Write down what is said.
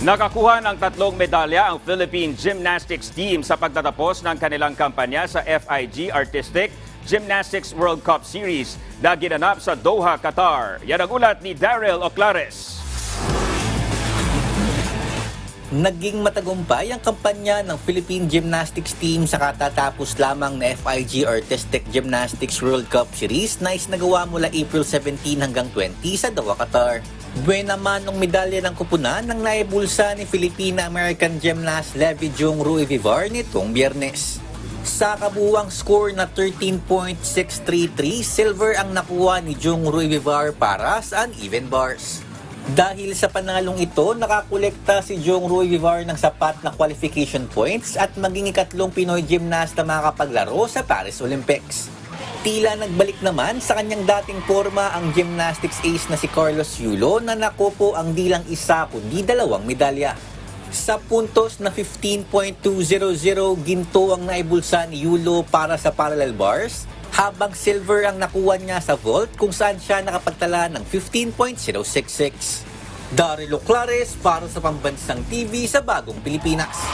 Nakakuha ng tatlong medalya ang Philippine Gymnastics team sa pagtatapos ng kanilang kampanya sa FIG Artistic Gymnastics World Cup Series na ginanap sa Doha, Qatar. Yan ang ulat ni Daryl Oclares. Naging matagumpay ang kampanya ng Philippine Gymnastics Team sa katatapos lamang na FIG Artistic Gymnastics World Cup Series na isinagawa mula April 17 hanggang 20 sa Doha, Qatar. Buwan naman ng medalya ng kupunan ng naibulsa ni Filipina-American gymnast Levi Jung Rui Vivar nitong biyernes. Sa kabuwang score na 13.633, silver ang nakuha ni Jung Rui Vivar para sa uneven bars. Dahil sa panalong ito, nakakolekta si Jong Rui Vivar ng sapat na qualification points at maging ikatlong Pinoy gymnasta makapaglaro sa Paris Olympics. Tila nagbalik naman sa kanyang dating forma ang gymnastics ace na si Carlos Yulo na nakupo ang di lang isa kundi dalawang medalya. Sa puntos na 15.200, ginto ang naibulsa ni Yulo para sa parallel bars, habang silver ang nakuha niya sa vault kung saan siya nakapagtala ng 15.066. Daryl Clares para sa Pambansang TV sa Bagong Pilipinas.